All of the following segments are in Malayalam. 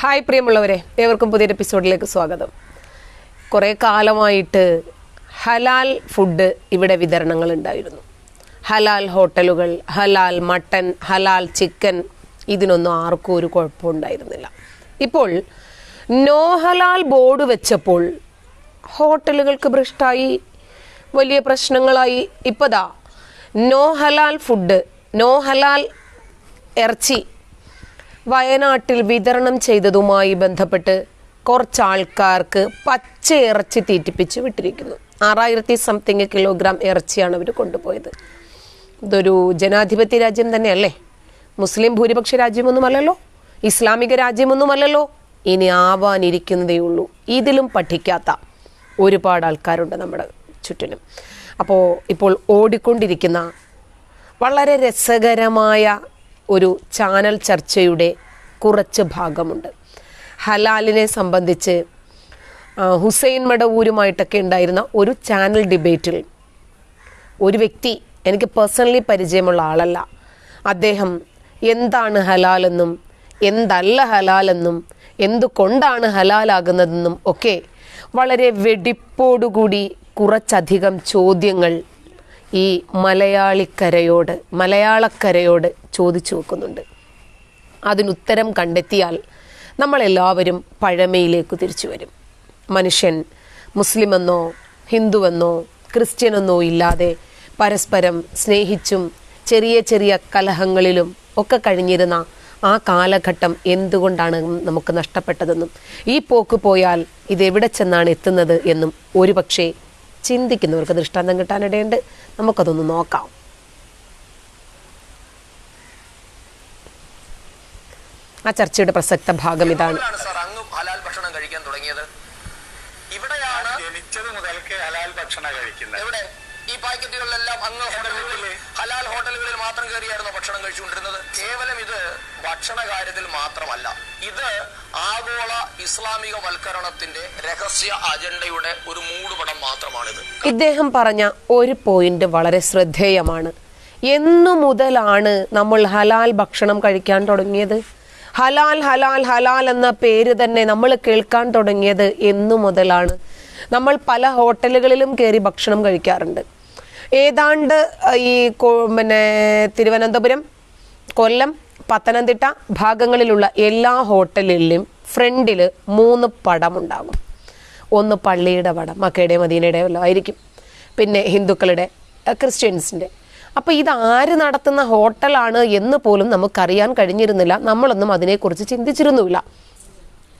ഹായ് പ്രിയമുള്ളവരെ ഏവർക്കും പുതിയൊരു എപ്പിസോഡിലേക്ക് സ്വാഗതം. കുറേ കാലമായിട്ട് ഹലാൽ ഫുഡ് ഇവിടെ വിതരണങ്ങൾ ഉണ്ടായിരുന്നു. ഹലാൽ ഹോട്ടലുകൾ ഹലാൽ മട്ടൻ ഹലാൽ ചിക്കൻ ഇതിനൊന്നും ആർക്കും ഒരു കുഴപ്പമുണ്ടായിരുന്നില്ല ഇപ്പോൾ നോ ഹലാൽ ബോർഡ് വെച്ചപ്പോൾ ഹോട്ടലുകൾക്ക് ഭ്രഷ്ടായി വലിയ പ്രശ്നങ്ങളായി. ഇപ്പതാ നോ ഹലാൽ ഫുഡ് നോ ഹലാൽ ഇറച്ചി വയനാട്ടിൽ വിതരണം ചെയ്തതുമായി ബന്ധപ്പെട്ട് കുറച്ച് ആൾക്കാർക്ക് പച്ച ഇറച്ചി തീറ്റിപ്പിച്ച് വിട്ടിരിക്കുന്നു. ആറായിരത്തി സംതിങ് കിലോഗ്രാം ഇറച്ചിയാണ് അവർ കൊണ്ടുപോയത്. ഇതൊരു ജനാധിപത്യ രാജ്യം തന്നെയല്ലേ? മുസ്ലിം ഭൂരിപക്ഷ രാജ്യമൊന്നുമല്ലല്ലോ? ഇസ്ലാമിക രാജ്യമൊന്നുമല്ലല്ലോ? ഇനി ആവാനിരിക്കുന്നതേ ഉള്ളൂ. ഇതിലും പഠിക്കാത്ത ഒരുപാട് ആൾക്കാരുണ്ട് നമ്മുടെ ചുറ്റിനും. അപ്പോൾ ഇപ്പോൾ ഓടിക്കൊണ്ടിരിക്കുന്ന വളരെ രസകരമായ ഒരു ചാനൽ ചർച്ചയുടെ കുറച്ച് ഭാഗമുണ്ട്. ഹലാലിനെ സംബന്ധിച്ച് ഹുസൈൻ മടവൂരുമായിട്ടൊക്കെ ഉണ്ടായിരുന്ന ഒരു ചാനൽ ഡിബേറ്റിൽ ഒരു വ്യക്തി എനിക്ക് പേഴ്സണലി പരിചയമുള്ള ആളല്ല. അദ്ദേഹം എന്താണ് ഹലാലെന്നും എന്തല്ല ഹലാലെന്നും എന്തുകൊണ്ടാണ് ഹലാലാകുന്നതെന്നും ഒക്കെ വളരെ വെടിപ്പോടുകൂടി കുറച്ചധികം ചോദ്യങ്ങൾ ഈ മലയാളിക്കരയോട് മലയാളക്കരയോട് ചോദിച്ചു വെക്കുന്നുണ്ട്. അതിനുത്തരം കണ്ടെത്തിയാൽ നമ്മളെല്ലാവരും പഴമയിലേക്ക് തിരിച്ചു വരും. മനുഷ്യൻ മുസ്ലിമെന്നോ ഹിന്ദുവെന്നോ ക്രിസ്ത്യനെന്നോ ഇല്ലാതെ പരസ്പരം സ്നേഹിച്ചും ചെറിയ ചെറിയ കലഹങ്ങളിലും ഒക്കെ കഴിഞ്ഞിരുന്ന ആ കാലഘട്ടം എന്തുകൊണ്ടാണ് നമുക്ക് നഷ്ടപ്പെട്ടതെന്നും ഈ പോക്ക് പോയാൽ ഇതെവിടെ ചെന്നാണ് എത്തുന്നത് എന്നും ഒരുപക്ഷെ ചിന്തിക്കുന്നവർക്ക് ദൃഷ്ടാന്തം കിട്ടാനിടയുണ്ട്. നമുക്കതൊന്ന് നോക്കാം. ആ ചർച്ചയുടെ പ്രസക്ത ഭാഗം ഇതാണ്. എപ്പോഴാണ് സാർ അങ്ങ് ഹലാൽ ഭക്ഷണം കഴിക്കാൻ തുടങ്ങിയത്? ഇവിടെയാണ് ജനിച്ചത് മുതൽക്ക് ഹലാൽ ഭക്ഷണം കഴിക്കുന്നത് എവിടെ ഈ പാക്കറ്റുകളിലെല്ലാം അങ്ങ് ഹോട്ടലുകളിൽ ഹലാൽ ഹോട്ടലുകളിൽ മാത്രം കയറിയായിരുന്നു ഭക്ഷണം കഴിച്ചുകൊണ്ടിരുന്നത്? കേവലം ഇത് ഭക്ഷണ കാര്യത്തിൽ മാത്രമല്ല. ഇത് ആഗോള ഇസ്ലാമിക വൽക്കരണത്തിന്റെ രഹസ്യ അജണ്ടയുടെ ഒരു മൂടുപടം മാത്രമാണിത്. ഇദ്ദേഹം പറഞ്ഞ ഒരു പോയിന്റ് വളരെ ശ്രദ്ധേയമാണ്. എന്നു മുതലാണ് നമ്മൾ ഹലാൽ ഭക്ഷണം കഴിക്കാൻ തുടങ്ങിയത്. ഹലാൽ ഹലാൽ ഹലാൽ എന്ന പേര് തന്നെ നമ്മൾ കേൾക്കാൻ തുടങ്ങിയത് എന്നു മുതലാണ്. നമ്മൾ പല ഹോട്ടലുകളിലും കയറി ഭക്ഷണം കഴിക്കാറുണ്ട്. ഏതാണ്ട് ഈ പിന്നെ തിരുവനന്തപുരം കൊല്ലം പത്തനംതിട്ട ഭാഗങ്ങളിലുള്ള എല്ലാ ഹോട്ടലിലും ഫ്രണ്ടിൽ മൂന്ന് പടം ഉണ്ടാകും ഒന്ന് പള്ളിയുടെ പടം മക്കയുടെ മദീനയുടെ വല്ലതും ആയിരിക്കും. പിന്നെ ഹിന്ദുക്കളുടെ ക്രിസ്ത്യൻസിന്റെ. അപ്പോൾ ഇത് ആര് നടത്തുന്ന ഹോട്ടലാണ് എന്ന് പോലും നമുക്കറിയാൻ കഴിഞ്ഞിരുന്നില്ല. നമ്മളൊന്നും അതിനെക്കുറിച്ച് ചിന്തിച്ചിരുന്നുമില്ല.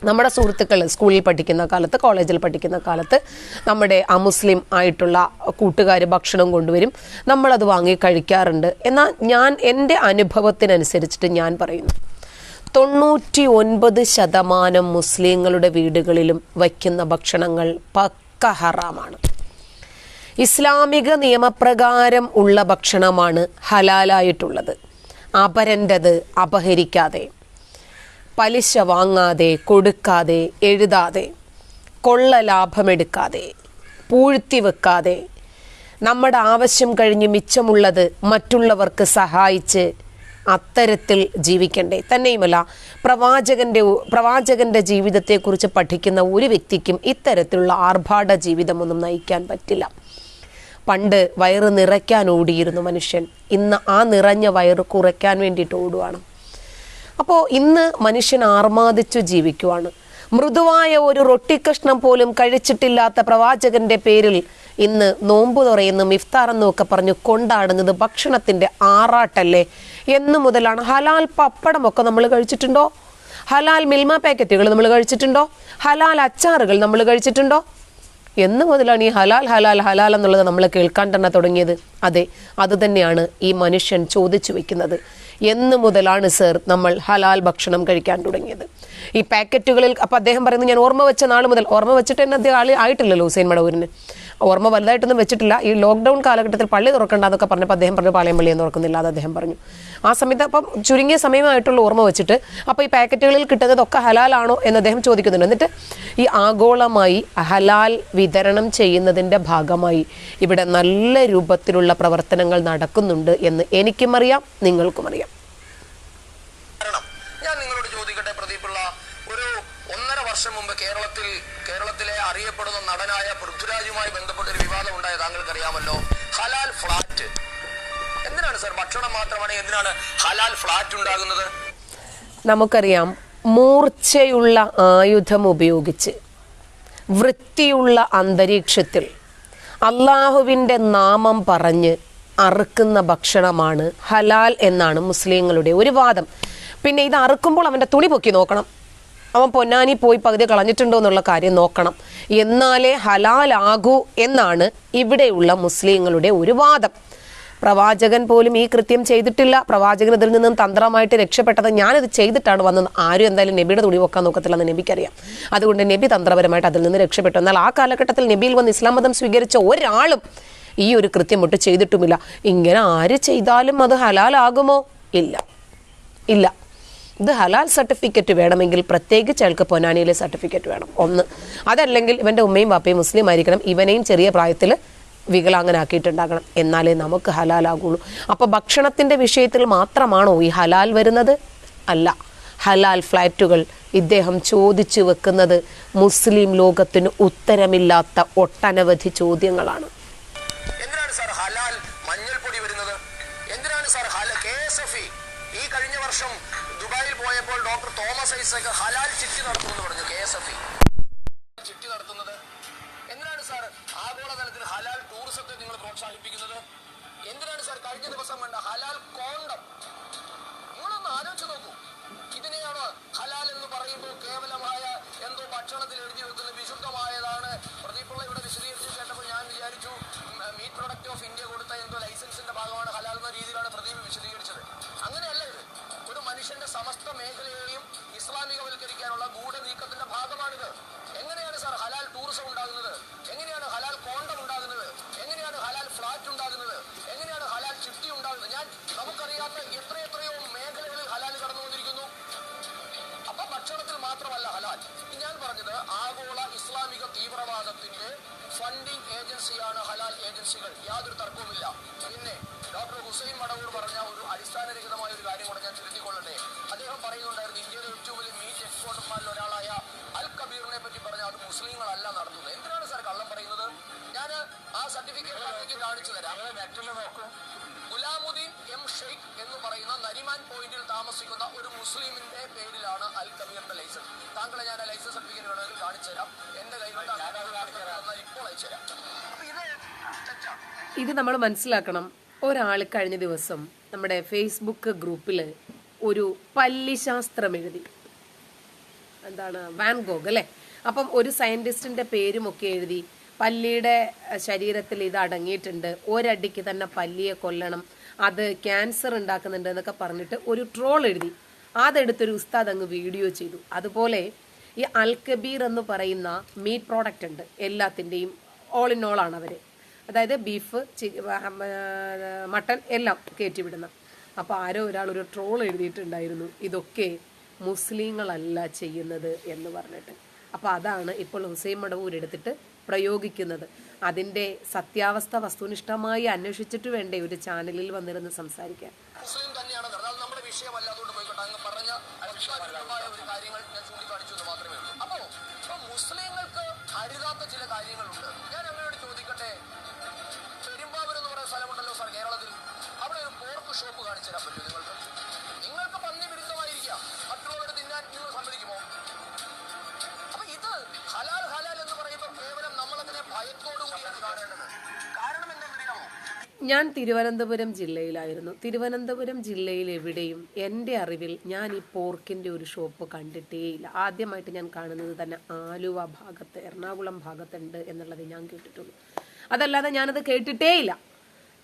നമ്മുടെ സുഹൃത്തുക്കൾ സ്കൂളിൽ പഠിക്കുന്ന കാലത്ത് കോളേജിൽ പഠിക്കുന്ന കാലത്ത് നമ്മുടെ അമുസ്ലിം ആയിട്ടുള്ള കൂട്ടുകാർ ഭക്ഷണം കൊണ്ടുവരും. നമ്മളത് വാങ്ങി കഴിക്കാറുണ്ട്. എന്നാൽ ഞാൻ എന്റെ അനുഭവത്തിനനുസരിച്ചിട്ട് ഞാൻ പറയുന്നു. തൊണ്ണൂറ്റി ഒൻപത് ശതമാനം മുസ്ലിങ്ങളുടെ വീടുകളിലും വയ്ക്കുന്ന ഭക്ഷണങ്ങൾ പക്ക ഹറാമാണ്. ഇസ്ലാമിക നിയമപ്രകാരം ഉള്ള ഭക്ഷണമാണ് ഹലാലായിട്ടുള്ളത്. അപരന്റെത് അപഹരിക്കാതെ. പലിശ വാങ്ങാതെ കൊടുക്കാതെ എഴുതാതെ കൊള്ള ലാഭമെടുക്കാതെ പൂഴ്ത്തി വെക്കാതെ നമ്മുടെ ആവശ്യം കഴിഞ്ഞ് മിച്ചമുള്ളത് മറ്റുള്ളവർക്ക് സഹായിച്ച് അത്തരത്തിൽ ജീവിക്കണ്ടേ? തന്നെയുമല്ല പ്രവാചകന്റെ പ്രവാചകന്റെ ജീവിതത്തെക്കുറിച്ച് പഠിക്കുന്ന ഒരു വ്യക്തിക്കും ഇത്തരത്തിലുള്ള ആർഭാട ജീവിതമൊന്നും നയിക്കാൻ പറ്റില്ല. പണ്ട് വയറ് നിറയ്ക്കാൻ ഓടിയിരുന്നു മനുഷ്യൻ. ഇന്ന് ആ നിറഞ്ഞ വയറ് കുറയ്ക്കാൻ വേണ്ടിയിട്ട് ഓടുവാണ്. അപ്പോൾ ഇന്ന് മനുഷ്യൻ ആർമാദിച്ചു ജീവിക്കുവാണ്. മൃദുവായ ഒരു റൊട്ടിക്കഷ്ണം പോലും കഴിച്ചിട്ടില്ലാത്ത പ്രവാചകന്റെ പേരിൽ ഇന്ന് നോമ്പ് തുറയെന്നും ഇഫ്താർ എന്നൊക്കെ പറഞ്ഞു കൊണ്ടാടുന്നത് ഭക്ഷണത്തിന്റെ ആറാട്ടല്ലേ? എന്ന് മുതലാണ് ഹലാൽ പപ്പടമൊക്കെ നമ്മൾ കഴിച്ചിട്ടുണ്ടോ? ഹലാൽ മിൽമ പാക്കറ്റുകൾ നമ്മൾ കഴിച്ചിട്ടുണ്ടോ? ഹലാൽ അച്ചാറുകൾ നമ്മൾ കഴിച്ചിട്ടുണ്ടോ? എന്ന് മുതലാണ് ഈ ഹലാൽ ഹലാൽ ഹലാൽ എന്നുള്ളത് നമ്മൾ കേൾക്കാൻ തന്നെ തുടങ്ങിയത്. അതെ അതുതന്നെയാണ് ഈ മനുഷ്യൻ ചോദിച്ചു വെക്കുന്നത്. എന്ന് മുതലാണ് സർ നമ്മൾ ഹലാൽ ഭക്ഷണം കഴിക്കാൻ തുടങ്ങിയത്. ഈ പാക്കറ്റുകളിൽ അപ്പം അദ്ദേഹം പറയുന്നത് ഞാൻ ഓർമ്മ വെച്ച നാൾ മുതൽ ഓർമ്മ വെച്ചിട്ട് തന്നെ അദ്ദേഹം ആളി ആയിട്ടില്ലല്ലോ ഹുസൈൻ മടവൂരിന്. ഓർമ്മ വലുതായിട്ടൊന്നും വെച്ചിട്ടില്ല. ഈ ലോക്ക്ഡൗൺ കാലഘട്ടത്തിൽ പള്ളി തുറക്കണ്ടെന്നൊക്കെ പറഞ്ഞപ്പോൾ അദ്ദേഹം പറഞ്ഞു പാളയം പള്ളിയെന്ന് തുറക്കുന്നില്ല അത് അദ്ദേഹം പറഞ്ഞു. ആ സമയത്ത് അപ്പം ചുരുങ്ങിയ സമയമായിട്ടുള്ള ഓർമ്മ വെച്ചിട്ട് അപ്പോൾ ഈ പാക്കറ്റുകളിൽ കിട്ടുന്നതൊക്കെ ഹലാലാണോ എന്ന് അദ്ദേഹം ചോദിക്കുന്നുണ്ട്. എന്നിട്ട് ഈ ആഗോളമായി ഹലാൽ വിതരണം ചെയ്യുന്നതിന്റെ ഭാഗമായി ഇവിടെ നല്ല രൂപത്തിലുള്ള പ്രവർത്തനങ്ങൾ നടക്കുന്നുണ്ട് എന്ന് എനിക്കും അറിയാം നിങ്ങൾക്കും അറിയാം. അറിയാമല്ലോ. ഹലാൽ ഫ്ലാറ്റ്. എന്തിനാണ് സർ? ഭക്ഷണം മാത്രമാണ് എന്തിനാണ് ഹലാൽ ഫ്ലാറ്റ് ഉണ്ടാകുന്നത്? നമുക്കറിയാം മൂർച്ചയുള്ള ആയുധം ഉപയോഗിച്ച് വൃത്തിയുള്ള അന്തരീക്ഷത്തിൽ അള്ളാഹുവിന്റെ നാമം പറഞ്ഞ് അറുക്കുന്ന ഭക്ഷണമാണ് ഹലാൽ എന്നാണ് മുസ്ലിങ്ങളുടെ ഒരു വാദം. പിന്നെ ഇത് അറുക്കുമ്പോൾ അവന്റെ തുണി പൊക്കി നോക്കണം. അവൻ പൊന്നാനി പോയി പകുതി കളഞ്ഞിട്ടുണ്ടോ എന്നുള്ള കാര്യം നോക്കണം. എന്നാലേ ഹലാലാകൂ എന്നാണ് ഇവിടെയുള്ള മുസ്ലിങ്ങളുടെ ഒരു വാദം. പ്രവാചകൻ പോലും ഈ കൃത്യം ചെയ്തിട്ടില്ല. പ്രവാചകൻ ഇതിൽ നിന്നും തന്ത്രമായിട്ട് രക്ഷപ്പെട്ടത് ഞാനിത് ചെയ്തിട്ടാണ് വന്നത്. ആരും എന്തായാലും നബിയുടെ തുണി വെക്കാൻ നോക്കത്തില്ലെന്ന് നബിക്കറിയാം അതുകൊണ്ട് നബി തന്ത്രപരമായിട്ട് അതിൽ നിന്ന് രക്ഷപ്പെട്ടു. എന്നാൽ ആ കാലഘട്ടത്തിൽ നബിയിൽ വന്ന് ഇസ്ലാം മതം സ്വീകരിച്ച ഒരാളും ഈ ഒരു കൃത്യം ഒട്ട് ചെയ്തിട്ടുമില്ല. ഇങ്ങനെ ആര് ചെയ്താലും അത് ഹലാലാകുമോ? ഇല്ല. ഇല്ല. ഇത് ഹലാൽ സർട്ടിഫിക്കറ്റ് വേണമെങ്കിൽ പ്രത്യേകിച്ച് അയാൾക്ക് പൊന്നാനിയിലെ സർട്ടിഫിക്കറ്റ് വേണം. ഒന്ന്. അതല്ലെങ്കിൽ ഇവന്റെ ഉമ്മയും വാപ്പയും മുസ്ലിം ആയിരിക്കണം. ഇവനെയും ചെറിയ പ്രായത്തിൽ വികലാംഗനാക്കിയിട്ടുണ്ടാകണം. എന്നാലേ നമുക്ക് ഹലാലാകുള്ളൂ. അപ്പോൾ ഭക്ഷണത്തിന്റെ വിഷയത്തിൽ മാത്രമാണോ ഈ ഹലാൽ വരുന്നത്? അല്ല. ഹലാൽ ഫ്ലാറ്റുകൾ ഇദ്ദേഹം ചോദിച്ചു വെക്കുന്നത് മുസ്ലിം ലോകത്തിന് ഉത്തരമില്ലാത്ത ഒട്ടനവധി ചോദ്യങ്ങളാണ്. തോമസ് ഐസക് ഹലാൽ ചിട്ടി നടത്തുമെന്ന് പറഞ്ഞു കെ എസ് എഫ് ചിട്ടി നടത്തുന്നത് എന്തിനാണ് സാർ ആഗോളതലത്തിൽ ഹലാൽ ടൂറിസത്തെ നിങ്ങൾ പ്രോത്സാഹിപ്പിക്കുന്നത് എന്തിനാണ് സാർ കഴിഞ്ഞ ദിവസം കണ്ട ഹലാൽ കോണ്ടം നിങ്ങളൊന്ന് ആലോചിച്ച് നോക്കൂ ഇതിനെയാണ് ഹലാൽ എന്ന് പറയുമ്പോൾ കേവലമായ എന്തോ ഭക്ഷണത്തിൽ എഴുതി വെക്കുന്ന വിശുദ്ധമായതാണ് പ്രദീപുള്ള ഇവിടെ വിശദീകരിച്ച് കേട്ടപ്പോൾ ഞാൻ വിചാരിച്ചു മീറ്റ് പ്രൊഡക്റ്റ് ഓഫ് ഇന്ത്യ കൊടുത്ത എന്തോ ലൈസൻസിന്റെ ഭാഗമാണ് ഹലാൽ എന്ന രീതിയിലാണ് പ്രദീപ് വിശദീകരിച്ചത് അങ്ങനെയല്ല ഇത് ഒരു മനുഷ്യന്റെ സമസ്ത മേഖലയെയും ഇസ്ലാമികവൽക്കരിക്കാനുള്ള ഗൂഢനീക്കത്തിന്റെ ഭാഗമാണിത്. എങ്ങനെയാണ് സാർ ഹലാൽ ടൂറിസം ഉണ്ടാകുന്നത്? എങ്ങനെയാണ് ഹലാൽ കോണ്ടം ഉണ്ടാകുന്നത്? എങ്ങനെയാണ് ഹലാൽ ഫ്ലാറ്റ് ഉണ്ടാകുന്നത്? എങ്ങനെയാണ് ഹലാൽ ചിട്ടി ഉണ്ടാകുന്നത്? ഞാൻ നമുക്കറിയാത്ത എത്രയെത്രയോ മേഖലകളിൽ ഹലാൽ കടന്നു വന്നിരിക്കുന്നു അപ്പൊ ഭക്ഷണത്തിൽ മാത്രമല്ല ഹലാൽ. ഞാൻ പറഞ്ഞത് ആഗോള ഇസ്ലാമിക തീവ്രവാദത്തിന്റെ ഫണ്ടിംഗ് ഏജൻസിയാണ് ഹലാൽ ഏജൻസികൾ. യാതൊരു തർക്കവുമില്ല. പിന്നെ ഡോക്ടർ ഹുസൈൻ മടവൂർ പറഞ്ഞ ഒരു അടിസ്ഥാനരഹിതമായ ഒരു കാര്യം കൂടെ ഞാൻ തിരുത്തിക്കൊള്ളട്ടെ അദ്ദേഹം പറയുന്നുണ്ടായിരുന്നു ഇന്ത്യയിലെ ഏറ്റവും വലിയ മീറ്റ് എക്സ്പോർട്ടർമാരിൽ ഒരാളായ അൽ കബീറിനെ പറ്റി പറഞ്ഞ അത് മുസ്ലിങ്ങളല്ല നടത്തുന്നത്. എന്തിനാണ് സാർ കള്ളം പറയുന്നത്? ഞാൻ ആ സർട്ടിഫിക്കറ്റ് കാണിച്ചു തരാം. ഗുലാമുദ്ദീൻ എം ഷെയ്ഖ് എന്ന് പറയുന്ന നരിമാൻ പോയിന്റിൽ താമസിക്കുന്ന ഒരു മുസ്ലിമിന്റെ പേരിലാണ് അൽ കബീറിന്റെ ലൈസൻസ്. താങ്കളെ ഞാൻ ആ ലൈസൻസ് സർട്ടിഫിക്കറ്റ് വേണമെങ്കിൽ കാണിച്ചു തരാം. എന്റെ കയ്യിലുണ്ട് ഇത് നമ്മൾ മനസ്സിലാക്കണം. ഒരാൾ കഴിഞ്ഞ ദിവസം നമ്മുടെ ഫേസ്ബുക്ക് ഗ്രൂപ്പിൽ ഒരു പല്ലിശാസ്ത്രം എഴുതി. എന്താണ്? വാൻഗോഗ് അല്ലേ? അപ്പം ഒരു സയന്റിസ്റ്റിന്റെ പേരും ഒക്കെ എഴുതി പല്ലിയുടെ ശരീരത്തിൽ ഇത് അടങ്ങിയിട്ടുണ്ട്. ഒരടിക്ക് തന്നെ പല്ലിയെ കൊല്ലണം. അത് ക്യാൻസർ ഉണ്ടാക്കുന്നുണ്ട് എന്നൊക്കെ പറഞ്ഞിട്ട് ഒരു ട്രോൾ എഴുതി. അതെടുത്തൊരു ഉസ്താദ് അങ്ങ് വീഡിയോ ചെയ്തു. അതുപോലെ ഈ അൽ കബീർ എന്ന് പറയുന്ന മീറ്റ് പ്രോഡക്റ്റ് ഉണ്ട്. എല്ലാത്തിന്റെയും ഓൾ ഇൻ ഓൾ ആണ് അവർ അതായത് ബീഫ് മട്ടൺ എല്ലാം കയറ്റിവിടുന്ന അപ്പോൾ ആരോ ഒരാൾ ഒരു ട്രോൾ എഴുതിയിട്ടുണ്ടായിരുന്നു ഇതൊക്കെ മുസ്ലിങ്ങളല്ല ചെയ്യുന്നത് എന്ന് പറഞ്ഞിട്ട്. അപ്പോൾ അതാണ് ഇപ്പോൾ ഹുസൈൻ മടവൂർ എടുത്തിട്ട് പ്രയോഗിക്കുന്നത്. അതിന്റെ സത്യാവസ്ഥ വസ്തുനിഷ്ഠമായി അന്വേഷിച്ചിട്ട് വേണ്ടേ ഒരു ചാനലിൽ വന്നിരുന്ന് സംസാരിക്കാൻ? മുസ്ലിം തന്നെയാണ്. നമ്മുടെ പോയിക്കോട്ടെ. അങ്ങ് ഒരു കാര്യങ്ങൾ ഞാൻ ചൂണ്ടിക്കാണിച്ചു. അരുതാത്ത ചില കാര്യങ്ങളുണ്ട്. ഞാൻ അങ്ങയോട് ചോദിക്കട്ടെ? പെരുമ്പാവൂർ എന്ന് പറയുന്ന സ്ഥലമുണ്ടല്ലോ സാർ കേരളത്തിൽ. അവിടെ ഒരു പോർക്ക് ഷോപ്പ് കാണിച്ചു തരാൻ പറ്റുമോ നിങ്ങൾക്ക്? നിങ്ങൾക്ക് പന്നി വിരുദ്ധമായിരിക്കാം മറ്റുള്ളവർ തിന്നാൻ നിങ്ങൾ സമ്മതിക്കുമോ? അപ്പൊ ഇത് ഹലാൽ ഹലാൽ എന്ന് പറയുമ്പോൾ കേവലം നമ്മളതിനെ ഭയത്തോടു കൂടിയാണ് കാണേണ്ടത്. ഞാൻ തിരുവനന്തപുരം ജില്ലയിലായിരുന്നു. തിരുവനന്തപുരം ജില്ലയിൽ എവിടെയും എന്റെ അറിവിൽ ഞാൻ ഈ പോർക്കിന്റെ ഒരു ഷോപ്പ് കണ്ടിട്ടേയില്ല. ആദ്യമായിട്ട് ഞാൻ കാണുന്നത് തന്നെ ആലുവ ഭാഗത്ത് എറണാകുളം ഭാഗത്തുണ്ട് എന്നുള്ളത് ഞാൻ കേട്ടിട്ടുള്ളൂ. അതല്ലാതെ ഞാനത് കേട്ടിട്ടേയില്ല.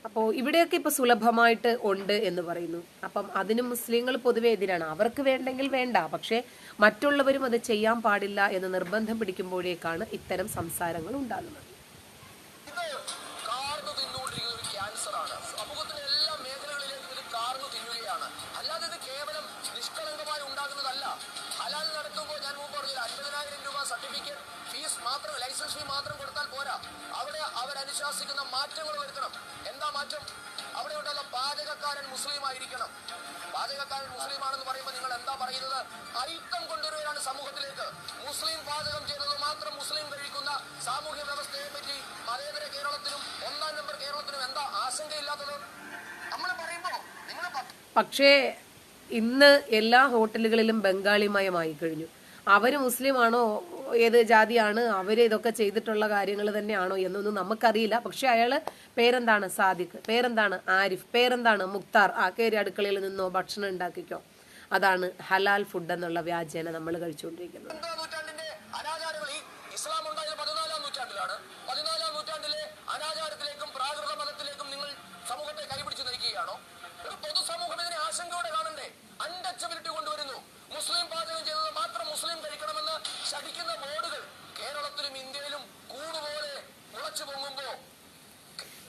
അപ്പോൾ ഇവിടെയൊക്കെ ഇപ്പോൾ സുലഭമായിട്ട് ഉണ്ട് എന്ന് പറയുന്നു. അപ്പം അതിന് മുസ്ലിങ്ങൾ പൊതുവെ എതിരാണ്. അവർക്ക് വേണ്ടെങ്കിൽ വേണ്ട. പക്ഷേ മറ്റുള്ളവരും അത് ചെയ്യാൻ പാടില്ല എന്ന് നിർബന്ധം പിടിക്കുമ്പോഴേക്കാണ് ഇത്തരം സംസാരങ്ങൾ ഉണ്ടാകുന്നത്. മാത്രം ലൈസൻസ് ഫീ മാത്രം കൊടുത്താൽ പോരാ. അവിടെ അവരനുശാസിക്കുന്ന മാറ്റങ്ങൾ വരുത്തണം. എന്താ മാറ്റം? അവിടെ ഉണ്ടല്ലോ പാചകക്കാരൻ മുസ്ലിം ആയിരിക്കണം പാചകക്കാരൻ മുസ്ലിം ആണെന്ന് പറയുമ്പോൾ നിങ്ങൾ എന്താ പറയുന്നത്? ഐക്യം കൊണ്ടുവരികയാണ് സമൂഹത്തിലേക്ക്. മുസ്ലിം പാചകം ചെയ്തത് മാത്രം മുസ്ലിം കഴിക്കുന്ന സാമൂഹ്യ വ്യവസ്ഥയെ പറ്റി മതേതര കേരളത്തിനും ഒന്നാം നമ്പർ കേരളത്തിലും എന്താ ആശങ്കയില്ലാത്തത്? നമ്മൾ പറയുമ്പോ നിങ്ങൾ പക്ഷേ ഇന്ന് എല്ലാ ഹോട്ടലുകളിലും ബംഗാളിമയമായി കഴിഞ്ഞു. അവർ മുസ്ലിമാണോ ഏത് ജാതിയാണ് അവർ ഇതൊക്കെ ചെയ്തിട്ടുള്ള കാര്യങ്ങൾ തന്നെയാണോ എന്നൊന്നും നമുക്കറിയില്ല. പക്ഷെ അയാൾ പേരെന്താണ്? സാദിഖ്. പേരെന്താണ്? ആരിഫ്. പേരെന്താണ്? മുക്താർ. ആ കയറി അടുക്കളയിൽ നിന്നോ ഭക്ഷണം ഉണ്ടാക്കിക്കോ. അതാണ് ഹലാൽ ഫുഡ് എന്നുള്ള വ്യാജേന നമ്മൾ കഴിച്ചുകൊണ്ടിരിക്കുന്നത് പന്ത്രണ്ടാം നൂറ്റാണ്ടിന്റെ അനാചാരങ്ങൾ ഈ ഇസ്ലാം ഉണ്ടായത് പതിനാലാം നൂറ്റാണ്ടിലാണ് പതിനാലാം നൂറ്റാണ്ടിലെ അനാചാരത്തിലേക്കും പ്രാകൃത മതത്തിലേക്കും നിങ്ങൾ സമൂഹത്തെ കൈപിടിച്ച് നയിക്കുകയാണോ ഒരു പൊതുസമൂഹം ഇതിനെ ആശങ്കയോടെ കാണണ്ടേ അൺടച്ചബിലിറ്റി കൊണ്ടുവരുന്നു മുസ്ലിം പാചകം ചെയ്തത് മാത്രം മുസ്ലിം കഴിക്കണമെന്ന് ശടിക്കുന്ന ബോർഡുകൾ കേരളത്തിലും ഇന്ത്യയിലും കൂടുപോലെ മുളച്ചു പൊങ്ങുമ്പോ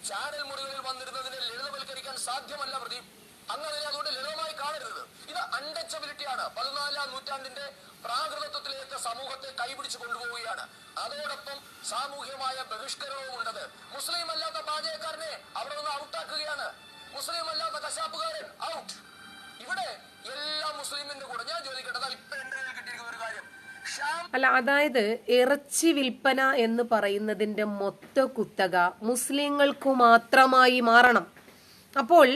ചാനൽ മുറികളിൽ വന്നിരുന്നതിനെ ലളിതവൽക്കരിക്കാൻ സാധ്യമല്ല പ്രദീപ് അങ്ങ് അതുകൊണ്ട് ലളിതമായി കാണരുത്. ഇത് അൺടച്ചബിലിറ്റി ആണ് പതിനാലാം നൂറ്റാണ്ടിന്റെ പ്രാകൃതത്വത്തിലേക്ക് സമൂഹത്തെ കൈപിടിച്ച് കൊണ്ടുപോവുകയാണ്. അതോടൊപ്പം സാമൂഹ്യമായ ബഹിഷ്കരണവും ഉണ്ടത്. മുസ്ലിം അല്ലാത്ത പാചകക്കാരനെ അവിടെ നിന്ന് ഔട്ടാക്കുകയാണ്. മുസ്ലിം അല്ലാത്ത കശാപ്പുകാരൻ ഔട്ട്. ഇവിടെ എല്ലാ മുസ്ലിമിന്റെ കൂടെ ഞാൻ ചോദിക്കട്ടെ ഇപ്പൊ എന്റെ കിട്ടിയിരിക്കുന്ന ഒരു കാര്യം. അല്ല അതായത് ഇറച്ചി വിൽപ്പന എന്ന് പറയുന്നതിന്റെ മൊത്ത കുത്തക മുസ്ലിങ്ങൾക്ക് മാത്രമായി മാറണം. അപ്പോൾ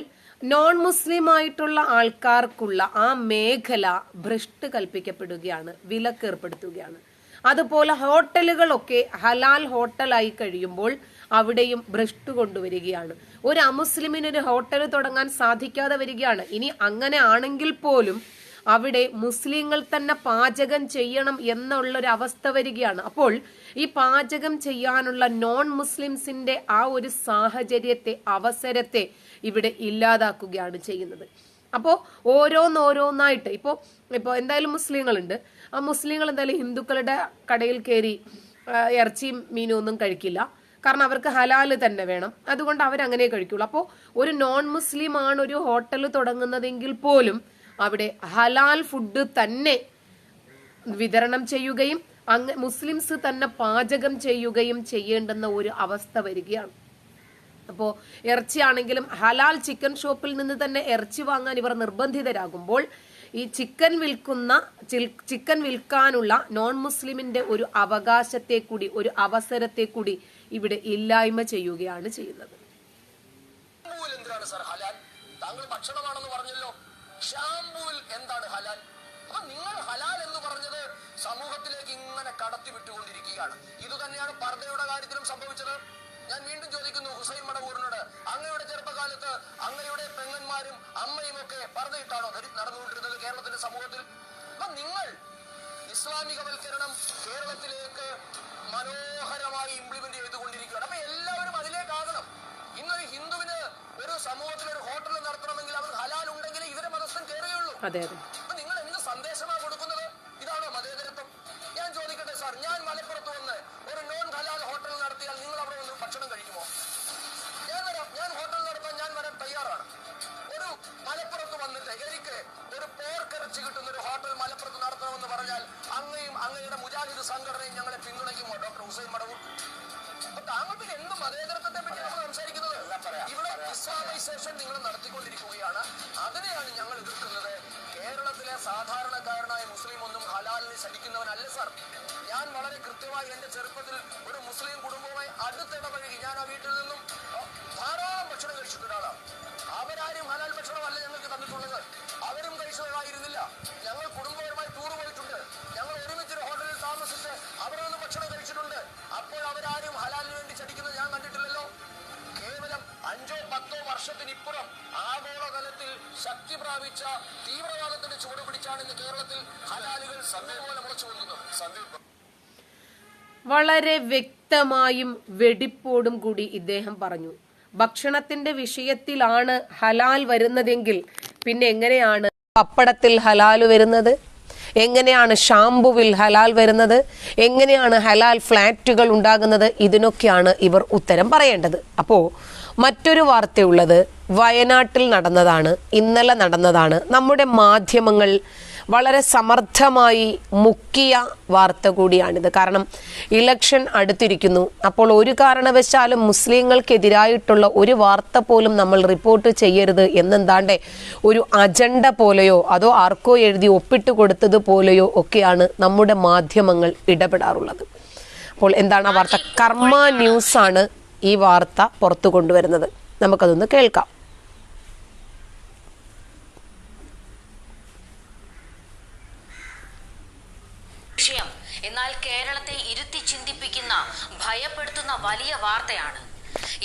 നോൺ മുസ്ലിം ആയിട്ടുള്ള ആൾക്കാർക്കുള്ള ആ മേഖല ഭ്രഷ്ട് കൽപ്പിക്കപ്പെടുകയാണ് വിലക്ക് ഏർപ്പെടുത്തുകയാണ്. അതുപോലെ ഹോട്ടലുകളൊക്കെ ഹലാൽ ഹോട്ടലായി കഴിയുമ്പോൾ അവിടെയും ഭ്രഷ്ട് കൊണ്ടുവരികയാണ്. ഒരു അമുസ്ലിമിന് ഒരു ഹോട്ടൽ തുടങ്ങാൻ സാധിക്കാതെ വരികയാണ്. ഇനി അങ്ങനെ ആണെങ്കിൽ പോലും അവിടെ മുസ്ലിങ്ങൾ തന്നെ പാചകം ചെയ്യണം എന്നുള്ളൊരു അവസ്ഥ വരികയാണ്. അപ്പോൾ ഈ പാചകം ചെയ്യാനുള്ള നോൺ മുസ്ലിംസിന്റെ ആ ഒരു സാഹചര്യത്തെ അവസരത്തെ ഇവിടെ ഇല്ലാതാക്കുകയാണ് ചെയ്യുന്നത്. അപ്പോൾ ഓരോന്നോരോന്നായിട്ട് ഇപ്പോൾ ഇപ്പോൾ എന്തായാലും മുസ്ലിങ്ങളുണ്ട്. ആ മുസ്ലിങ്ങൾ എന്തായാലും ഹിന്ദുക്കളുടെ കടയിൽ കയറി ഇറച്ചിയും മീനും ഒന്നും കഴിക്കില്ല. കാരണം അവർക്ക് ഹലാൽ തന്നെ വേണം. അതുകൊണ്ട് അവരങ്ങനെ കഴിക്കുള്ളൂ. അപ്പോൾ ഒരു നോൺ മുസ്ലിം ആണ് ഒരു ഹോട്ടൽ തുടങ്ങുന്നതെങ്കിൽ പോലും അവിടെ ഹലാൽ ഫുഡ് തന്നെ വിതരണം ചെയ്യുകയും അങ്ങ് മുസ്ലിംസ് തന്നെ പാചകം ചെയ്യുകയും ചെയ്യേണ്ടുന്ന ഒരു അവസ്ഥ വരികയാണ്. അപ്പോൾ ഇറച്ചിയാണെങ്കിലും ഹലാൽ ചിക്കൻ ഷോപ്പിൽ നിന്ന് തന്നെ ഇറച്ചി വാങ്ങാൻ ഇവർ നിർബന്ധിതരാകുമ്പോൾ ഈ ചിക്കൻ വിൽക്കുന്ന ചിക്കൻ വിൽക്കാനുള്ള നോൺ മുസ്ലിമിന്റെ ഒരു അവകാശത്തെ കൂടി ഒരു അവസരത്തെ കൂടി ഇവിടെ ഇല്ലായ്മ ചെയ്യുകയാണ് ചെയ്യുന്നത്. ഭക്ഷണമാണെന്ന് പറഞ്ഞല്ലോ. എന്താണ് ഹലാൽ? നിങ്ങൾ ഹലാൽ എന്ന് പറഞ്ഞത് സമൂഹത്തിലേക്ക് ഇങ്ങനെ കടത്തി വിട്ടുകൊണ്ടിരിക്കുകയാണ് ഇത് തന്നെയാണ് പർദ്ദയുടെ കാര്യത്തിലും സംഭവിച്ചത്. ഞാൻ വീണ്ടും ചോദിക്കുന്നു ഹുസൈൻ മടവൂറിനോട് അങ്ങയുടെ ചെറുപ്പകാലത്ത് അങ്ങയുടെ പെങ്ങന്മാരും അമ്മയും ഒക്കെ പറഞ്ഞിട്ടാണോ നടന്നുകൊണ്ടിരുന്നത് കേരളത്തിന്റെ സമൂഹത്തിൽ? അപ്പൊ നിങ്ങൾ ഇസ്ലാമികവൽക്കരണം കേരളത്തിലേക്ക് മനോഹരമായി ഇംപ്ലിമെന്റ് ചെയ്തുകൊണ്ടിരിക്കുകയാണ്. അപ്പൊ എല്ലാവരും അതിലേക്കാകണം. ഇന്നൊരു ഹിന്ദുവിന് ഒരു സമൂഹത്തിൽ ഒരു ഹോട്ടൽ നടത്തണമെങ്കിൽ അവർ ഹലാൽ ഉണ്ടെങ്കിൽ ഇതര മതസ്ഥൻ കയറുകയുള്ളൂ. എനിക്ക് ഒരു പോർക്കിറച്ചി കിട്ടുന്ന ഒരു ഹോട്ടൽ മലപ്പുറത്ത് നടത്തണമെന്ന് പറഞ്ഞാൽ അങ്ങയും അങ്ങയുടെ മുജാഹിദ് സംഘടനയും ഞങ്ങളെ പിന്തുണയ്ക്കുമോ? ഡോക്ടർ ഹുസൈൻ മടവൂർ. അപ്പൊ താങ്കൾ പിന്നെ എന്ത് മതേതരത്വത്തെ പറ്റി നമ്മൾ സംസാരിക്കുന്നത്. ഇവിടെ ഇസ്ലാമൈസേഷൻ നിങ്ങൾ നടത്തിക്കൊണ്ടിരിക്കുകയാണ്. അതിനെയാണ് ഞങ്ങൾ എതിർക്കുന്നത്. കേരളത്തിലെ സാധാരണക്കാരനായ മുസ്ലിം ഒന്നും ഹലാലിനെ ശരിക്കുന്നവനല്ല സാർ. ഞാൻ വളരെ കൃത്യമായി എന്റെ ചെറുപ്പത്തിൽ ഒരു മുസ്ലിം കുടുംബവുമായി അടുത്തിടപഴകി ഞാൻ ആ വീട്ടിൽ നിന്നും ധാരാളം ഭക്ഷണം കഴിച്ചിട്ടുള്ള ഒരാളാണ് അവരാരും ഹലാൽ ഭക്ഷണമല്ല ഞങ്ങൾക്ക് തന്നിട്ടുള്ളത്. അവരും കഴിച്ചതായിരുന്നില്ല ഞങ്ങൾ കുടുംബപരമായി ടൂർ പോയിട്ടുണ്ട്. ഞങ്ങൾ ഒരുമിച്ച് ഒരു ഹോട്ടലിൽ താമസിച്ച് അവിടെ നിന്ന് ഭക്ഷണം കഴിച്ചിട്ടുണ്ട്. അപ്പോൾ അവരാരും ഹലാലിന് വേണ്ടി ചടിക്കുന്നത് ഞാൻ കണ്ടിട്ടില്ലല്ലോ. കേവലം അഞ്ചോ പത്തോ വർഷത്തിനിപ്പുറം ആഗോളതലത്തിൽ ശക്തി പ്രാപിച്ച തീവ്രവാദത്തിന്റെ ചുവട് പിടിച്ചാണ് ഇന്ന് കേരളത്തിൽ ഹലാലുകൾ സന്ദേഹം മുളച്ചു കൊള്ളുന്നത് സന്ദീപ്. വളരെ വ്യക്തമായും വെടിപ്പോടും കൂടി ഇദ്ദേഹം പറഞ്ഞു. ഭക്ഷണത്തിന്റെ വിഷയത്തിലാണ് ഹലാൽ വരുന്നതെങ്കിൽ പിന്നെ എങ്ങനെയാണ് പപ്പടത്തിൽ ഹലാൽ വരുന്നത്? എങ്ങനെയാണ് ഷാംപുവിൽ ഹലാൽ വരുന്നത്? എങ്ങനെയാണ് ഹലാൽ ഫ്ലാറ്റുകൾ ഉണ്ടാകുന്നത്? ഇതിനൊക്കെയാണ് ഇവർ ഉത്തരം പറയേണ്ടത്. അപ്പോ മറ്റൊരു വാർത്തയുള്ളത് വയനാട്ടിൽ നടന്നതാണ് ഇന്നലെ നടന്നതാണ്. നമ്മുടെ മാധ്യമങ്ങൾ വളരെ സമർത്ഥമായി മുക്കിയ വാർത്ത കൂടിയാണിത്. കാരണം ഇലക്ഷൻ അടുത്തിരിക്കുന്നു. അപ്പോൾ ഒരു കാരണവശാലും മുസ്ലിങ്ങൾക്കെതിരായിട്ടുള്ള ഒരു വാർത്ത പോലും നമ്മൾ റിപ്പോർട്ട് ചെയ്യരുത് എന്നെന്താണ്ട് ഒരു അജണ്ട പോലെയോ അതോ ആർക്കോ എഴുതി ഒപ്പിട്ട് കൊടുത്തത് പോലെയോ ഒക്കെയാണ് നമ്മുടെ മാധ്യമങ്ങൾ ഇടപെടാറുള്ളത്. അപ്പോൾ എന്താണ് ആ വാർത്ത? കർമ്മ ന്യൂസ് ആണ് ഈ വാർത്ത പുറത്തു കൊണ്ടുവരുന്നത്. നമുക്കതൊന്ന് കേൾക്കാം. വലിയ വാർത്തയാണ്.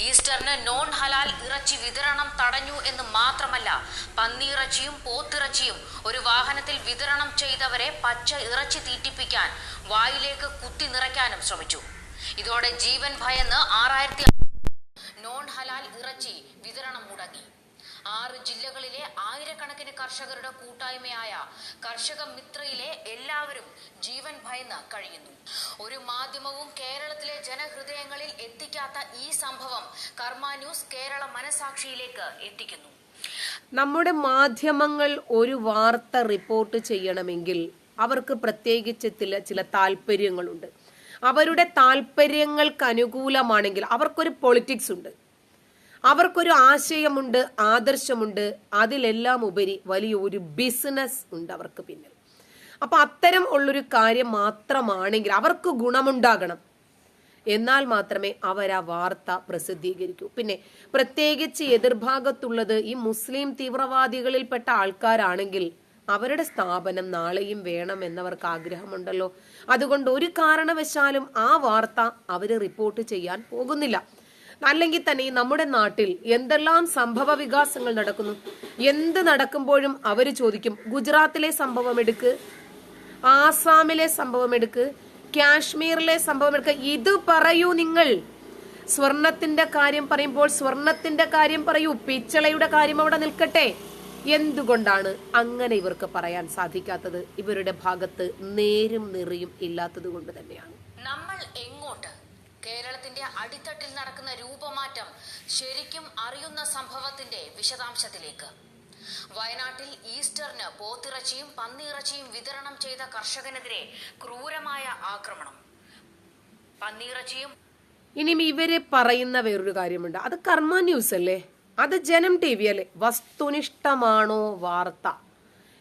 ഈസ്റ്ററിന് നോൺ ഹലാൽ ഇറച്ചി വിതരണം തടഞ്ഞു എന്ന് മാത്രമല്ല പന്നിയിറച്ചിയും പോത്തിറച്ചിയും ഒരു വാഹനത്തിൽ വിതരണം ചെയ്തവരെ പച്ച ഇറച്ചി തീറ്റിപ്പിക്കാൻ വായിലേക്ക് കുത്തി നിറയ്ക്കാനും ശ്രമിച്ചു. ഇതോടെ ജീവൻ ഭയന്ന് ആറായിരത്തി നോൺ ഹലാൽ ഇറച്ചി വിതരണം മുടങ്ങി. ആറ് ജില്ലകളിലെ ആയിരക്കണക്കിന് കർഷകരുടെ കൂട്ടായ്മയായ കർഷക മിത്രയിലെ എല്ലാവരും ജീവൻ ഭയന്ന് കഴിയുന്നു. ഒരു മാധ്യമവും കേരളത്തിലെ ജനഹൃദയങ്ങളിൽ എത്തിക്കാത്ത ഈ സംഭവം കർമ്മ ന്യൂസ് കേരള മനസാക്ഷിയിലേക്ക് എത്തിക്കുന്നു. നമ്മുടെ മാധ്യമങ്ങൾ ഒരു വാർത്ത റിപ്പോർട്ട് ചെയ്യണമെങ്കിൽ അവർക്ക് പ്രത്യേകിച്ച് ചില ചില താല്പര്യങ്ങളുണ്ട്. അവരുടെ താല്പര്യങ്ങൾക്ക് അനുകൂലമാണെങ്കിൽ അവർക്കൊരു പൊളിറ്റിക്സ് ഉണ്ട്. അവർക്കൊരു ആശയമുണ്ട് ആദർശമുണ്ട്. അതിലെല്ലാം ഉപരി വലിയൊരു ബിസിനസ് ഉണ്ട് അവർക്ക് പിന്നിൽ. അപ്പൊ അത്തരം ഉള്ളൊരു കാര്യം മാത്രമാണെങ്കിൽ അവർക്ക് ഗുണമുണ്ടാകണം. എന്നാൽ മാത്രമേ അവർ ആ വാർത്ത പ്രസിദ്ധീകരിക്കൂ. പിന്നെ പ്രത്യേകിച്ച് എതിർഭാഗത്തുള്ളത് ഈ മുസ്ലിം തീവ്രവാദികളിൽപ്പെട്ട ആൾക്കാരാണെങ്കിൽ അവരുടെ സ്ഥാപനം നാളെയും വേണം എന്നവർക്ക് ആഗ്രഹമുണ്ടല്ലോ. അതുകൊണ്ട് ഒരു കാരണവശാലും ആ വാർത്ത അവർ റിപ്പോർട്ട് ചെയ്യാൻ പോകുന്നില്ല. അല്ലെങ്കിൽ തന്നെ നമ്മുടെ നാട്ടിൽ എന്തെല്ലാം സംഭവ വികാസങ്ങൾ നടക്കുന്നു? എന്ത് നടക്കുമ്പോഴും അവർ ചോദിക്കും ഗുജറാത്തിലെ സംഭവം എടുക്ക് ആസാമിലെ സംഭവം എടുക്ക് കാശ്മീരിലെ സംഭവം എടുക്ക്. ഇത് പറയൂ നിങ്ങൾ. സ്വർണത്തിന്റെ കാര്യം പറയുമ്പോൾ സ്വർണത്തിന്റെ കാര്യം പറയൂ. പിച്ചളയുടെ കാര്യം അവിടെ നിൽക്കട്ടെ. എന്തുകൊണ്ടാണ് അങ്ങനെ ഇവർക്ക് പറയാൻ സാധിക്കാത്തത്? ഇവരുടെ ഭാഗത്ത് നേരും നിറയും ഇല്ലാത്തത് കൊണ്ട് തന്നെയാണ്. നമ്മൾ എങ്ങോട്ട് കേരളത്തിന്റെ അടിത്തട്ടിൽ നടക്കുന്ന രൂപമാറ്റം ശരിക്കും അറിയുന്ന സംഭവത്തിന്റെ വിശദാംശത്തിലേക്ക്. വയനാട്ടിൽ ഈസ്റ്ററിന് പോത്തിറച്ചിയും പന്നിയിറച്ചിയും വിതരണം ചെയ്ത കർഷകനെതിരെ ക്രൂരമായ ആക്രമണം. പന്നിയിറച്ചിയും ഇനി ഇവർ പറയുന്ന വേറൊരു കാര്യമുണ്ട്. അത് കർമ്മ ന്യൂസ് അല്ലേ? അത് ജനം ടി വി അല്ലേ? വസ്തുനിഷ്ഠമാണോ വാർത്ത?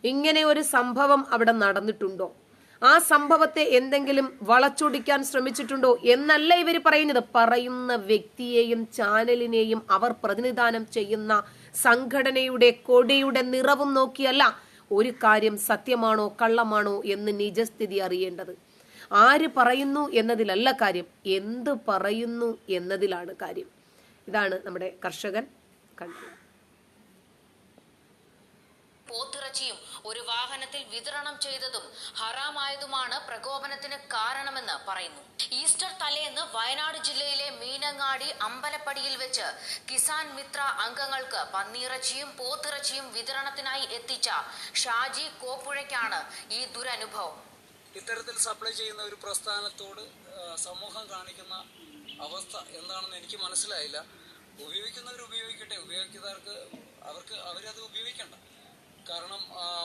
ഇങ്ങനെ ഒരു സംഭവം അവിടെ നടന്നിട്ടുണ്ടോ? ആ സംഭവത്തെ എന്തെങ്കിലും വളച്ചൊടിക്കാൻ ശ്രമിച്ചിട്ടുണ്ടോ എന്നല്ല ഇവർ പറയുന്നത്. പറയുന്ന വ്യക്തിയെയും ചാനലിനെയും അവർ പ്രതിനിധാനം ചെയ്യുന്ന സംഘടനയുടെ കൊടിയുടെ നിറവും നോക്കിയല്ല ഒരു കാര്യം സത്യമാണോ കള്ളമാണോ എന്ന് നിജസ്ഥിതി അറിയേണ്ടത്. ആര് പറയുന്നു എന്നതിലല്ല കാര്യം എന്ത് പറയുന്നു എന്നതിലാണ് കാര്യം. ഇതാണ് നമ്മുടെ കർഷകൻ കണ്ടത്. പോത്തിറച്ചിയും ഒരു വാഹനത്തിൽ വിതരണം ചെയ്തതും ഹറാമായതുമാണ് പ്രകോപനത്തിന് കാരണമെന്ന് പറയുന്നു. ഈസ്റ്റർ തലേന്ന് വയനാട് ജില്ലയിലെ മീനങ്ങാടി അമ്പലപ്പടിയിൽ വെച്ച് കിസാൻ മിത്ര അംഗങ്ങൾക്ക് പന്നിയിറച്ചിയും പോത്തിറച്ചിയും വിതരണത്തിനായി എത്തിച്ച ഷാജി കോപ്പുഴയ്ക്കാണ് ഈ ദുരനുഭവം. ഇത്തരത്തിൽ സപ്ലൈ ചെയ്യുന്ന ഒരു പ്രസ്ഥാനത്തോട് സമൂഹം കാണിക്കുന്ന അവസ്ഥ എന്താണെന്ന് എനിക്ക് മനസ്സിലായില്ല. ഉപയോഗിക്കുന്നവർ ഉപയോഗിക്കട്ടെ. ഉപയോഗിക്കുന്നവർക്ക് അവർക്ക് അവരത് ഉപയോഗിക്കണ്ട. കാരണം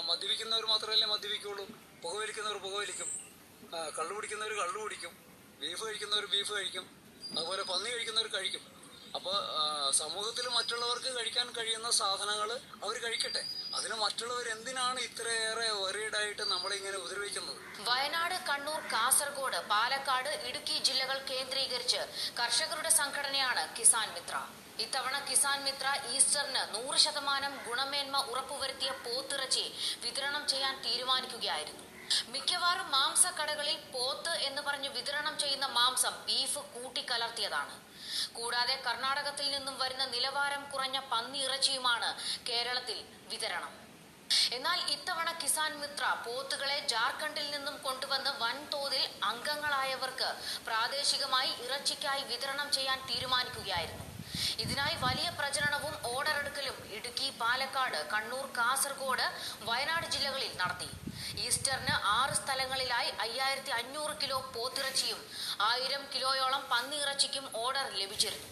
മദ്യപിക്കുന്നവർ മാത്രമല്ലേ മദ്യപിക്കുള്ളൂ. പുകവലിക്കുന്നവർ പുകവലിക്കും. കള്ളു കുടിക്കുന്നവർ കള്ളു കുടിക്കും. ബീഫ് കഴിക്കുന്നവർ ബീഫ് കഴിക്കും. അതുപോലെ പന്നി കഴിക്കുന്നവർ കഴിക്കും. അപ്പോൾ സമൂഹത്തിൽ മറ്റുള്ളവർക്ക് കഴിക്കാൻ കഴിയുന്ന സാധനങ്ങൾ അവർ കഴിക്കട്ടെ. അതിന് മറ്റുള്ളവർ എന്തിനാണ് ഇത്രയേറെ വറീഡായിട്ട് നമ്മളിങ്ങനെ ഉപദ്രവിക്കുന്നത്? വയനാട് കണ്ണൂർ കാസർഗോഡ് പാലക്കാട് ഇടുക്കി ജില്ലകൾ കേന്ദ്രീകരിച്ച് കർഷകരുടെ സംഘടനയാണ് കിസാൻ മിത്ര. ഇത്തവണ കിസാൻ മിത്ര ഈസ്റ്ററിന് നൂറ് ശതമാനം ഗുണമേന്മ ഉറപ്പുവരുത്തിയ പോത്തിറച്ചി വിതരണം ചെയ്യാൻ തീരുമാനിക്കുകയായിരുന്നു. മിക്കവാറും മാംസക്കടകളിൽ പോത്ത് എന്ന് പറഞ്ഞ് വിതരണം ചെയ്യുന്ന മാംസം ബീഫ് കൂട്ടിക്കലർത്തിയതാണ്. കൂടാതെ കർണാടകത്തിൽ നിന്നും വരുന്ന നിലവാരം കുറഞ്ഞ പന്നി ഇറച്ചിയുമാണ് കേരളത്തിൽ വിതരണം. എന്നാൽ ഇത്തവണ കിസാൻ മിത്ര പോത്തുകളെ ജാർഖണ്ഡിൽ നിന്നും കൊണ്ടുവന്ന് വൻതോതിൽ അംഗങ്ങളായവർക്ക് പ്രാദേശികമായി ഇറച്ചിക്കായി വിതരണം ചെയ്യാൻ തീരുമാനിക്കുകയായിരുന്നു. ഇതിനായി വലിയ പ്രചരണവും ഓർഡറെടുക്കലും ഇടുക്കി പാലക്കാട് കണ്ണൂർ കാസർഗോഡ് വയനാട് ജില്ലകളിൽ നടത്തി. ഈസ്റ്ററിന് ആറ് സ്ഥലങ്ങളിലായി അയ്യായിരത്തി അഞ്ഞൂറ് കിലോ പോത്തിറച്ചിയും ആയിരം കിലോയോളം പന്നിയിറച്ചിക്കും ഓർഡർ ലഭിച്ചിരുന്നു.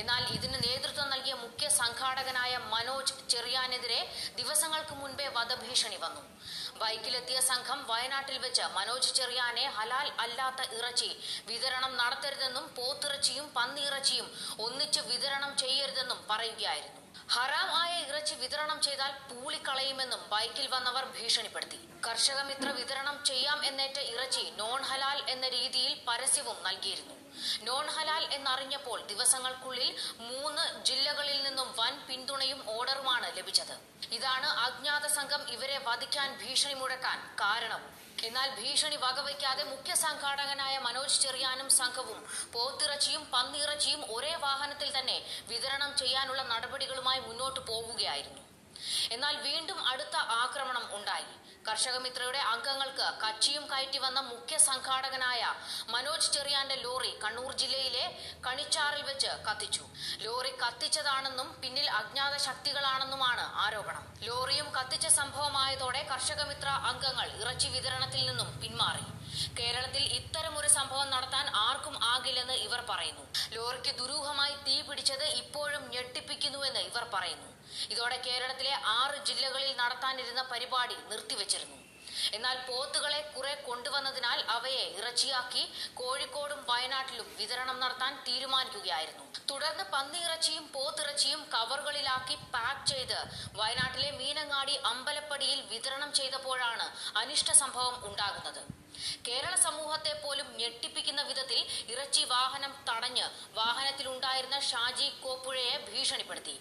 എന്നാൽ ഇതിന് നേതൃത്വം നൽകിയ മുഖ്യ സംഘാടകനായ മനോജ് ചെറിയാനെതിരെ ദിവസങ്ങൾക്ക് മുൻപേ വധഭീഷണി വന്നു. ബൈക്കിലെത്തിയ സംഘം വയനാട്ടിൽ വെച്ച് മനോജ് ചെറിയാനെ ഹലാൽ അല്ലാത്ത ഇറച്ചി വിതരണം നടത്തരുതെന്നും പോത്തിറച്ചിയും പന്നിയിറച്ചിയും ഒന്നിച്ച് വിതരണം ചെയ്യരുതെന്നും പറയുകയായിരുന്നു. ഹറാം ആയ ഇറച്ചി വിതരണം ചെയ്താൽ പൂളിക്കളയുമെന്നും ബൈക്കിൽ വന്നവർ ഭീഷണിപ്പെടുത്തി. കർഷകമിത്ര വിതരണം ചെയ്യാം എന്നേറ്റ ഇറച്ചി നോൺ ഹലാൽ എന്ന രീതിയിൽ പരസ്യവും നൽകിയിരുന്നു. നോൺ ഹലാൽ എന്നറിഞ്ഞപ്പോൾ ദിവസങ്ങൾക്കുള്ളിൽ മൂന്ന് ജില്ലകളിൽ നിന്നും വൻ പിന്തുണയും ഓർഡറുമാണ് ലഭിച്ചത്. ഇതാണ് അജ്ഞാത സംഘം ഇവരെ വധിക്കാൻ ഭീഷണി മുഴക്കാൻ കാരണവും. എന്നാൽ ഭീഷണി വകവയ്ക്കാതെ മുഖ്യ സംഘാടകനായ മനോജ് ചെറിയാനും സംഘവും പോത്തിറച്ചിയും പന്നിയിറച്ചിയും ഒരേ വാഹനത്തിൽ തന്നെ വിതരണം ചെയ്യാനുള്ള നടപടികളുമായി മുന്നോട്ട് പോവുകയായിരുന്നു. എന്നാൽ വീണ്ടും അടുത്ത ആക്രമണം ഉണ്ടായി. കർഷകമിത്രയുടെ അംഗങ്ങൾക്ക് കച്ചിയും കയറ്റി വന്ന മുഖ്യ സംഘാടകനായ മനോജ് ചെറിയാന്റെ ലോറി കണ്ണൂർ ജില്ലയിലെ കണിച്ചാറിൽ വെച്ച് കത്തിച്ചു. ലോറി കത്തിച്ചതാണെന്നും പിന്നിൽ അജ്ഞാത ശക്തികളാണെന്നുമാണ് ആരോപണം. ലോറിയും കത്തിച്ച സംഭവമായതോടെ കർഷകമിത്ര അംഗങ്ങൾ ഇറച്ചി വിതരണത്തിൽ നിന്നും പിന്മാറി. കേരളത്തിൽ ഇത്തരമൊരു സംഭവം നടത്താൻ ആർക്കും ആകില്ലെന്ന് ഇവർ പറയുന്നു. ലോറിക്ക് ദുരൂഹമായി തീ പിടിച്ചത് ഇപ്പോഴും ഞെട്ടിപ്പിക്കുന്നുവെന്ന് ഇവർ പറയുന്നു. ഇതോടെ കേരളത്തിലെ ആറ് ജില്ലകളിൽ നടത്താനിരുന്ന പരിപാടി നിർത്തിവെച്ചിരുന്നു. എന്നാൽ പോത്തുകളെ കുറെ കൊണ്ടുവന്നതിനാൽ അവയെ ഇറച്ചിയാക്കി കോഴിക്കോടും വയനാട്ടിലും വിതരണം നടത്താൻ തീരുമാനിക്കുകയായിരുന്നു. തുടർന്ന് പന്നിയിറച്ചിയും പോത്തിറച്ചിയും കവറുകളിലാക്കി പാക്ക് ചെയ്ത് വയനാട്ടിലെ മീനങ്ങാടി അമ്പലപ്പടിയിൽ വിതരണം ചെയ്തപ്പോഴാണ് അനിഷ്ട സംഭവം ഉണ്ടാകുന്നത്. കേരള സമൂഹത്തെ പോലും ഞെട്ടിപ്പിക്കുന്ന വിധത്തിൽ ഇറച്ചി വാഹനം തടഞ്ഞ് വാഹനത്തിലുണ്ടായിരുന്ന ഷാജി കോപ്പുഴയെ ഭീഷണിപ്പെടുത്തി.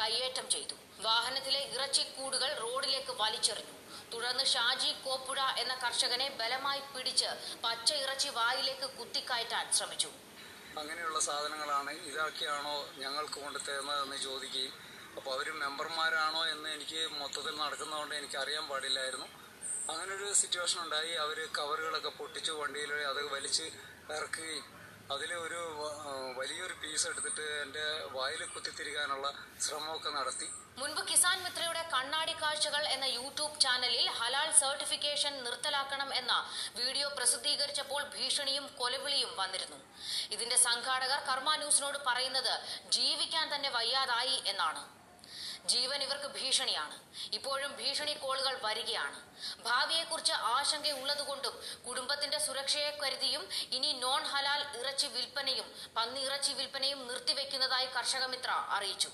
കയ്യേറ്റം ചെയ്തു. വാഹനത്തിലെ ഇറച്ചിക്കൂടുകൾ റോഡിലേക്ക് വലിച്ചെറിഞ്ഞു. തുടർന്ന് ഷാജി കോപ്പുഴ എന്ന കർഷകനെ ബലമായി പിടിച്ച് പച്ച ഇറച്ചി വായിലേക്ക് കുത്തിക്കയറ്റാൻ ശ്രമിച്ചു. അങ്ങനെയുള്ള സാധനങ്ങളാണ് ഇതാക്കിയാണോ ഞങ്ങൾക്ക് കൊണ്ടുതരുന്നതെന്ന് ചോദിക്കുകയും അപ്പോൾ അവർ മെമ്പർമാരാണോ എന്ന് എനിക്ക് മൊത്തത്തിൽ നടക്കുന്നതുകൊണ്ട് എനിക്ക് അറിയാൻ പാടില്ലായിരുന്നു. അങ്ങനെ ഒരു സിറ്റുവേഷൻ ഉണ്ടായി. അവർ കവറുകളൊക്കെ പൊട്ടിച്ച് വണ്ടിയിൽ അത് വലിച്ച് ഇറക്കുകയും അതിൽ ഒരു വലിയൊരു പീസ് എടുത്തിട്ട് എന്റെ വായിൽ കുത്തിത്തിരിക്കാനുള്ള ശ്രമമൊക്കെ നടത്തി. മുൻപ് കിസാൻ മിത്രയുടെ കണ്ണാടി കാഴ്ചകൾ എന്ന യൂട്യൂബ് ചാനലിൽ ഹലാൽ സർട്ടിഫിക്കേഷൻ നിർത്തലാക്കണം എന്ന വീഡിയോ പ്രസിദ്ധീകരിച്ചപ്പോൾ ഭീഷണിയും കൊലവിളിയും വന്നിരുന്നു. ഇതിന്റെ സംഘാടകർ കർമ്മ ന്യൂസിനോട് പറയുന്നത് ജീവിക്കാൻ തന്നെ വയ്യാതായി എന്നാണ്. ജീവൻ ഇവർക്ക് ഭീഷണിയാണ്. ഇപ്പോഴും ഭീഷണി കോളുകൾ വരികയാണ്. ഭാവിയെക്കുറിച്ച് ആശങ്കയുള്ളതുകൊണ്ടും കുടുംബത്തിന്റെ സുരക്ഷയെ കരുതിയും ഇനി നോൺ ഹലാൽ ഇറച്ചി വിൽപ്പനയും പന്നി ഇറച്ചി വിൽപ്പനയും നിർത്തിവെക്കുന്നതായി കർഷകമിത്ര അറിയിച്ചു.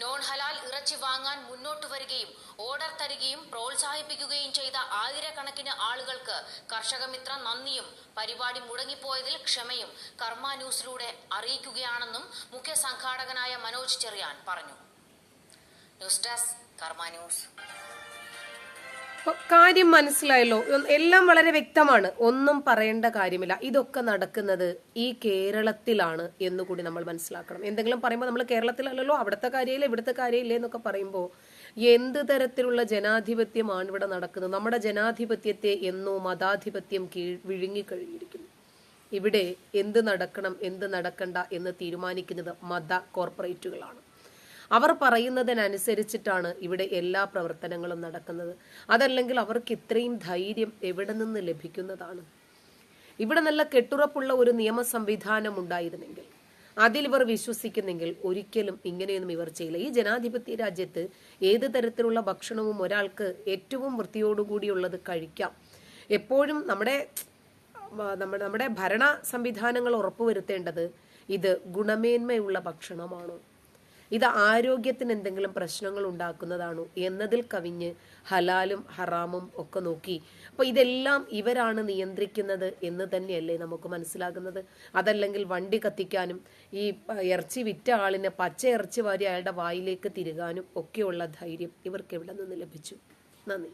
നോൺ ഹലാൽ ഇറച്ചി വാങ്ങാൻ മുന്നോട്ട് വരികയും ഓർഡർ തരികയും പ്രോത്സാഹിപ്പിക്കുകയും ചെയ്ത ആയിരക്കണക്കിന് ആളുകൾക്ക് കർഷകമിത്ര നന്ദിയും പരിപാടി മുടങ്ങിപ്പോയതിൽ ക്ഷമയും കർമ്മ ന്യൂസിലൂടെ അറിയിക്കുകയാണെന്നും മുഖ്യ സംഘാടകനായ മനോജ് ചെറിയാൻ പറഞ്ഞു. കർമ്മ ന്യൂസ് കാര്യം മനസ്സിലായല്ലോ. എല്ലാം വളരെ വ്യക്തമാണ്. ഒന്നും പറയേണ്ട കാര്യമില്ല. ഇതൊക്കെ നടക്കുന്നത് ഈ കേരളത്തിലാണ് എന്ന് കൂടി നമ്മൾ മനസ്സിലാക്കണം. എന്തെങ്കിലും പറയുമ്പോൾ നമ്മൾ കേരളത്തിലല്ലല്ലോ. അവിടുത്തെ കാര്യമില്ല ഇവിടുത്തെ കാര്യമില്ല എന്നൊക്കെ പറയുമ്പോൾ എന്ത് തരത്തിലുള്ള ജനാധിപത്യമാണ് ഇവിടെ നടക്കുന്നത്? നമ്മുടെ ജനാധിപത്യത്തെ എന്നോ മതാധിപത്യം കീഴ് വിഴുങ്ങിക്കഴിഞ്ഞിരിക്കുന്നു ഇവിടെ എന്ത് നടക്കണം എന്ത് നടക്കണ്ട എന്ന് തീരുമാനിക്കുന്നത് മത കോർപ്പറേറ്റുകളാണ്. അവർ പറയുന്നതിനനുസരിച്ചിട്ടാണ് ഇവിടെ എല്ലാ പ്രവർത്തനങ്ങളും നടക്കുന്നത്. അതല്ലെങ്കിൽ അവർക്ക് ഇത്രയും ധൈര്യം എവിടെ നിന്ന് ലഭിക്കുന്നതാണ്? ഇവിടെ നല്ല കെട്ടുറപ്പുള്ള ഒരു നിയമ സംവിധാനം ഉണ്ടായിരുന്നെങ്കിൽ അതിൽ ഇവർ വിശ്വസിക്കുന്നെങ്കിൽ ഒരിക്കലും ഇങ്ങനെയൊന്നും ഇവർ ചെയ്യില്ല. ഈ ജനാധിപത്യ രാജ്യത്ത് ഏത് തരത്തിലുള്ള ഭക്ഷണവും ഒരാൾക്ക് ഏറ്റവും വൃത്തിയോടുകൂടിയുള്ളത് കഴിക്കാം. എപ്പോഴും നമ്മുടെ നമ്മുടെ നമ്മുടെ ഭരണ സംവിധാനങ്ങൾ ഉറപ്പുവരുത്തേണ്ടത് ഇത് ഗുണമേന്മയുള്ള ഭക്ഷണമാണോ. ഇത് ആരോഗ്യത്തിന് എന്തെങ്കിലും പ്രശ്നങ്ങൾ ഉണ്ടാക്കുന്നതാണോ എന്നതിൽ കവിഞ്ഞ് ഹലാലും ഹറാമും ഒക്കെ നോക്കി. അപ്പോൾ ഇതെല്ലാം ഇവരാണ് നിയന്ത്രിക്കുന്നത് എന്ന് തന്നെയല്ലേ നമുക്ക് മനസ്സിലാകുന്നത്. അതല്ലെങ്കിൽ വണ്ടി കത്തിക്കാനും ഈ ഇറച്ചി വിറ്റ ആളിനെ പച്ച ഇറച്ചി വാരി അയാളുടെ വായിലേക്ക് തിരുകാനും ഒക്കെയുള്ള ധൈര്യം ഇവർക്ക് എവിടെ നിന്ന് ലഭിച്ചു? നന്ദി.